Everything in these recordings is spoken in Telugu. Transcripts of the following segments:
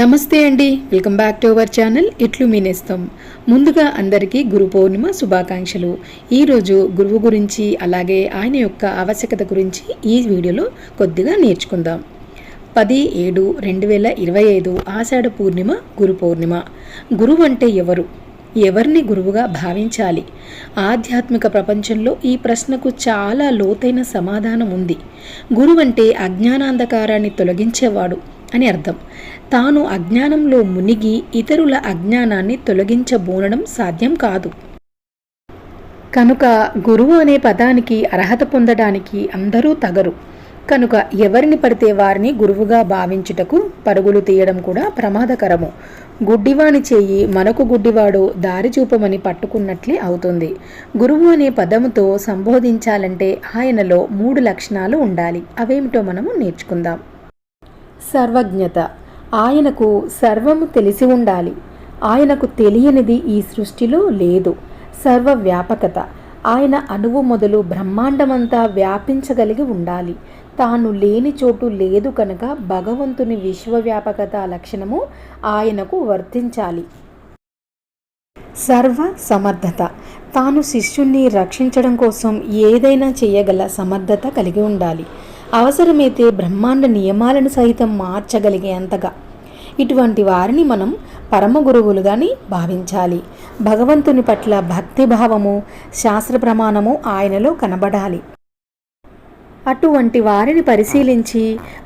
నమస్తే అండి. Welcome back to our channel. ఇట్లు మీనేస్తాం ముందుగా అందరికీ గురు పౌర్ణిమ శుభాకాంక్షలు. ఈరోజు గురువు గురించి అలాగే ఆయన యొక్క ఆవశ్యకత గురించి ఈ వీడియోలో కొద్దిగా నేర్చుకుందాం. పది ఏడు రెండు వేల ఇరవై ఐదు ఆషాఢ పూర్ణిమ గురు పౌర్ణిమ. గురువు అంటే ఎవరు? ఎవరిని గురువుగా భావించాలి? ఆధ్యాత్మిక ప్రపంచంలో ఈ ప్రశ్నకు చాలా లోతైన సమాధానం ఉంది. గురువంటే అజ్ఞానాంధకారాన్ని తొలగించేవాడు. అని అర్థం. తాను అజ్ఞానంలో మునిగి ఇతరుల అజ్ఞానాన్ని తొలగించబోనడం సాధ్యం కాదు. కనుక గురువు అనే పదానికి అర్హత పొందడానికి అందరూ తగరు. కనుక ఎవరిని పడితే వారిని గురువుగా భావించుటకు పరుగులు తీయడం కూడా ప్రమాదకరము. గుడ్డివాని చేయి మనకు గుడ్డివాడు దారి చూపమని పట్టుకున్నట్లే అవుతుంది. గురువు అనే పదముతో సంబోధించాలంటే ఆయనలో మూడు లక్షణాలు ఉండాలి. అవేమిటో మనము నేర్చుకుందాం. సర్వజ్ఞత. ఆయనకు సర్వము తెలిసి ఉండాలి. ఆయనకు తెలియనిది ఈ సృష్టిలో లేదు. సర్వవ్యాపకత. ఆయన అణువు మొదలు బ్రహ్మాండమంతా వ్యాపించగలిగి ఉండాలి. తాను లేని చోటు లేదు కనుక భగవంతుని విశ్వవ్యాపకత లక్షణము ఆయనకు వర్తించాలి. సర్వ సమర్థత. తాను శిష్యుణ్ణి రక్షించడం కోసం ఏదైనా చేయగల సమర్థత కలిగి ఉండాలి. అవసరమైతే బ్రహ్మాండ నియమాలను సహితం మార్చగలిగే అంతగా. ఇటువంటి వారిని మనం పరమ గురువులుగాని భావించాలి. భగవంతుని పట్ల భక్తిభావము శాస్త్ర ప్రమాణము ఆయనలో కనబడాలి. అటువంటి వారిని పరిశీలించి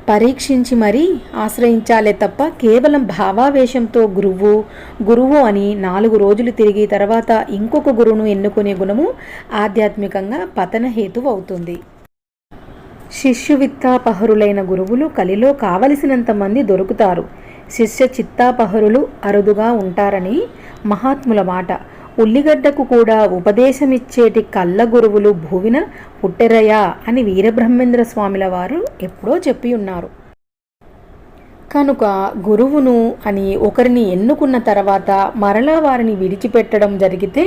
పరీక్షించి మరీ ఆశ్రయించాలే తప్ప కేవలం భావావేశంతో గురువు గురువు అని నాలుగు రోజులు తిరిగి తర్వాత ఇంకొక గురువును ఎన్నుకునే గుణము ఆధ్యాత్మికంగా పతనహేతువు అవుతుంది. శిష్యువిత్తాపహరులైన గురువులు కలిలో కావలసినంత మంది దొరుకుతారు. శిష్య చిత్తాపహరులు అరుదుగా ఉంటారని మహాత్ముల మాట. ఉల్లిగడ్డకు కూడా ఉపదేశమిచ్చేటి కళ్ళ గురువులు భూవిన పుట్టెరయా అని వీరబ్రహ్మేంద్ర స్వామిల వారు ఎప్పుడో చెప్పి ఉన్నారు కనుక గురువును అని ఒకరిని ఎన్నుకున్న తర్వాత మరలా వారిని విడిచిపెట్టడం జరిగితే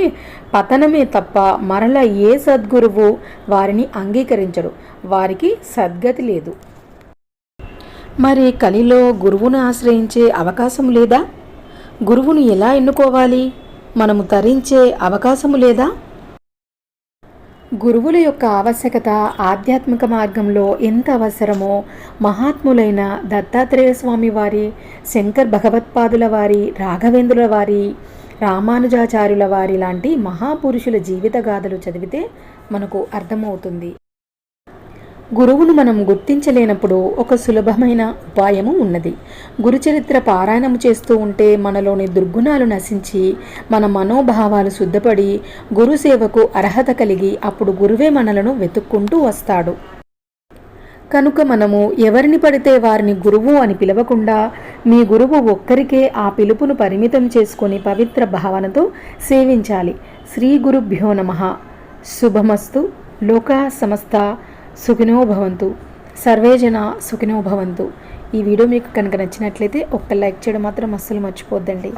పతనమే తప్ప మరల ఏ సద్గురువు వారిని అంగీకరించడు. వారికి సద్గతి లేదు. మరి కలిలో గురువును ఆశ్రయించే అవకాశం లేదా? గురువును ఎలా ఎన్నుకోవాలి? మనము తరించే అవకాశము లేదా? గురువుల యొక్క ఆవశ్యకత ఆధ్యాత్మిక మార్గంలో ఎంత అవసరమో మహాత్ములైన దత్తాత్రేయ స్వామి వారి శంకర్ భగవత్పాదుల వారి రాఘవేంద్రుల వారి రామానుజాచార్యుల వారి లాంటి మహాపురుషుల జీవిత గాథలు చదివితే మనకు అర్థమవుతుంది. గురువును మనం గుర్తించలేనప్పుడు ఒక సులభమైన ఉపాయము ఉన్నది. గురుచరిత్ర పారాయణము చేస్తూ ఉంటే మనలోని దుర్గుణాలు నశించి మన మనోభావాలు శుద్ధపడి గురుసేవకు అర్హత కలిగి అప్పుడు గురువే మనలను వెతుక్కుంటూ వస్తాడు. కనుక మనము ఎవరిని పడితే వారిని గురువు అని పిలవకుండా మీ గురువు ఒక్కరికే ఆ పిలుపును పరిమితం చేసుకొని పవిత్ర భావనతో సేవించాలి. శ్రీ గురుభ్యో నమ. శుభమస్తు. లోకా సమస్త. సుఖినో భవంతు. సర్వే జన సుఖినో భవంతు. ఈ వీడియో మీకు కనుక నచ్చినట్లయితే ఒక్క లైక్ చేయడం మాత్రం అస్సలు మర్చిపోద్దండి.